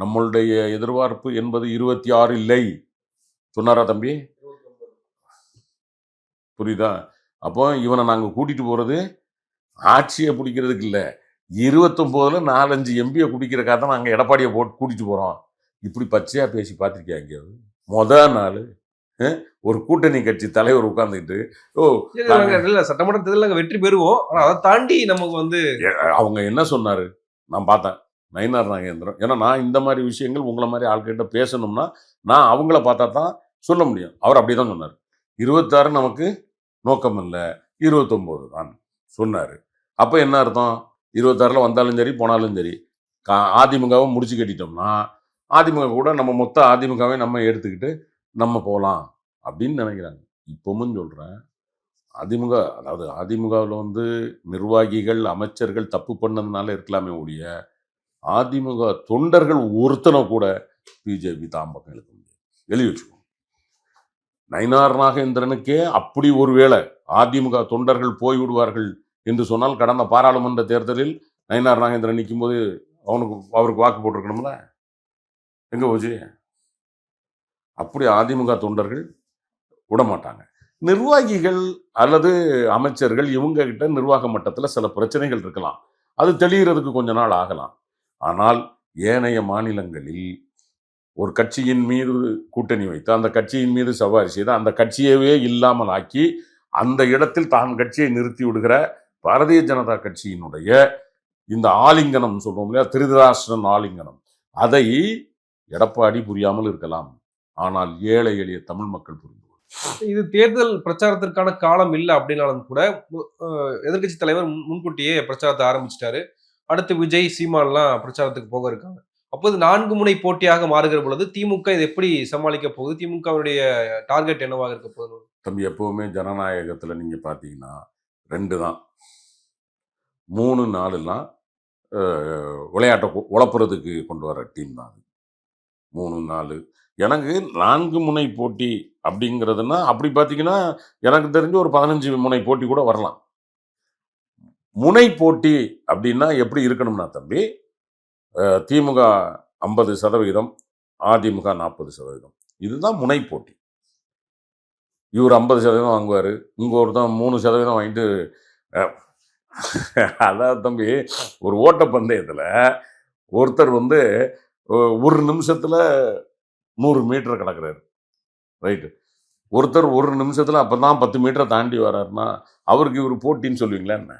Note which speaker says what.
Speaker 1: நம்மளுடைய எதிர்பார்ப்பு என்பது இருபத்தி ஆறு இல்லை. சொன்னாரா தம்பி? புரியுதா? அப்போ இவனை நாங்க கூட்டிட்டு போறது ஆட்சியை பிடிக்கிறதுக்கு இல்ல. இருபத்தொன்பதுல நாலஞ்சு எம்பியை குடிக்கிறக்காக தான் நாங்க எடப்பாடியை போட்டு கூட்டிட்டு போறோம். இப்படி பச்சையா பேசி பார்த்திருக்கியா எங்கேயாவது முத நாள் ஒரு கூட்டணி கட்சி தலைவர் உட்கார்ந்துக்கிட்டு ஓ
Speaker 2: இல்ல, சட்டமன்ற தேர்தல் நாங்க வெற்றி பெறுவோம். ஆனா அதை தாண்டி நமக்கு வந்து
Speaker 1: அவங்க என்ன சொன்னாரு? நான் பார்த்தேன். நயினார் நாகேந்திரன். ஏன்னா நான் இந்த மாதிரி விஷயங்கள் உங்களை மாதிரி ஆள்கிட்ட பேசணும்னா நான் அவங்கள பார்த்தா தான் சொல்ல முடியும். அவர் அப்படிதான் சொன்னார். இருபத்தாறு நமக்கு நோக்கம் இல்லை. இருபத்தொம்போது தான் சொன்னார். அப்போ என்ன அர்த்தம்? இருபத்தாறில் வந்தாலும் சரி போனாலும் சரி. கா அதிமுகவை முடிச்சு கட்டிட்டோம்னா அதிமுக கூட நம்ம மொத்த அதிமுகவை நம்ம எடுத்துக்கிட்டு நம்ம போகலாம் அப்படின்னு நினைக்கிறாங்க. இப்பவும் சொல்கிறேன் அதிமுக அதாவது அதிமுகவில் வந்து நிர்வாகிகள் அமைச்சர்கள் தப்பு பண்ணதுனால இருக்கலாமே ஒழிய அதிமுக தொண்டர்கள் ஒருத்தனை கூட பிஜேபி தாம்பக்கம் இழுக்க முடியாது. எழுதி வச்சுக்கோங்க நயினார் நாகேந்திரனுக்கே அப்படி ஒருவேளை அதிமுக தொண்டர்கள் போய்விடுவார்கள் என்று சொன்னால் கடந்த பாராளுமன்ற தேர்தலில் நயினார் நாகேந்திரன் நிற்கும் போது அவனுக்கு அவருக்கு வாக்கு போட்டிருக்கணும்ல? எங்க போச்சு? அப்படி அதிமுக தொண்டர்கள் விட மாட்டாங்க நிர்வாகிகள் அல்லது அமைச்சர்கள் இவங்க கிட்ட நிர்வாக மட்டத்தில் சில பிரச்சனைகள் இருக்கலாம். அது தெளிகிறதுக்கு கொஞ்ச நாள் ஆகலாம். ஆனால் ஏனைய மாநிலங்களில் ஒரு கட்சியின் மீது கூட்டணி வைத்து அந்த கட்சியின் மீது சவாரி செய்து அந்த கட்சியவே இல்லாமல் ஆக்கி அந்த இடத்தில் தான் கட்சியை நிறுத்தி விடுகிற பாரதிய ஜனதா கட்சியினுடைய இந்த ஆலிங்கனம் சொல்றோம் இல்லையா? திருதராஷ்டிரன் ஆலிங்கனம். அதை எடப்பாடி புரியாமல் இருக்கலாம். ஆனால் ஏழை எளிய தமிழ் மக்கள் புரிந்து
Speaker 2: இது தேர்தல் பிரச்சாரத்திற்கான காலம் இல்லை அப்படின்னாலும் கூட எதிர்கட்சி தலைவர் முன்கூட்டியே பிரச்சாரத்தை ஆரம்பிச்சிட்டாரு. அடுத்து விஜய் சீமான்லாம் பிரச்சாரத்துக்கு போக இருக்காங்க. அப்போது நான்கு முனை போட்டியாக மாறுகிற பொழுது திமுக இதை எப்படி சமாளிக்க போகுது? திமுகவுடைய டார்கெட் என்னவாக இருக்க போகுது?
Speaker 1: தம்பி எப்பவுமே ஜனநாயகத்தில் நீங்கள் பார்த்தீங்கன்னா ரெண்டு தான். மூணு நாலுலாம் விளையாட்டை உழப்புறதுக்கு கொண்டு வர டீம் தான் அது. மூணு நாலு. எனக்கு நான்கு முனை போட்டி அப்படிங்கிறதுனா அப்படி பார்த்தீங்கன்னா எனக்கு தெரிஞ்சு ஒரு பதினஞ்சு முனை போட்டி கூட வரலாம். முனை போட்டி அப்படின்னா எப்படி இருக்கணும்னா தம்பி திமுக ஐம்பது சதவிகிதம் அதிமுக நாற்பது சதவீதம் இதுதான் முனை போட்டி. இவர் ஐம்பது சதவீதம் வாங்குவார். இங்கே ஒருத்தன் மூணு சதவீதம் வாங்கிட்டு அதான் தம்பி ஒரு ஓட்டப்பந்தயத்தில் ஒருத்தர் வந்து ஒரு நிமிஷத்தில் நூறு மீட்டர் கிடக்குறாரு. ரைட்டு. ஒருத்தர் ஒரு நிமிஷத்தில் அப்போ தான் பத்து மீட்டரை தாண்டி வர்றாருன்னா அவருக்கு இவர் போட்டின்னு சொல்லுவீங்களா என்ன?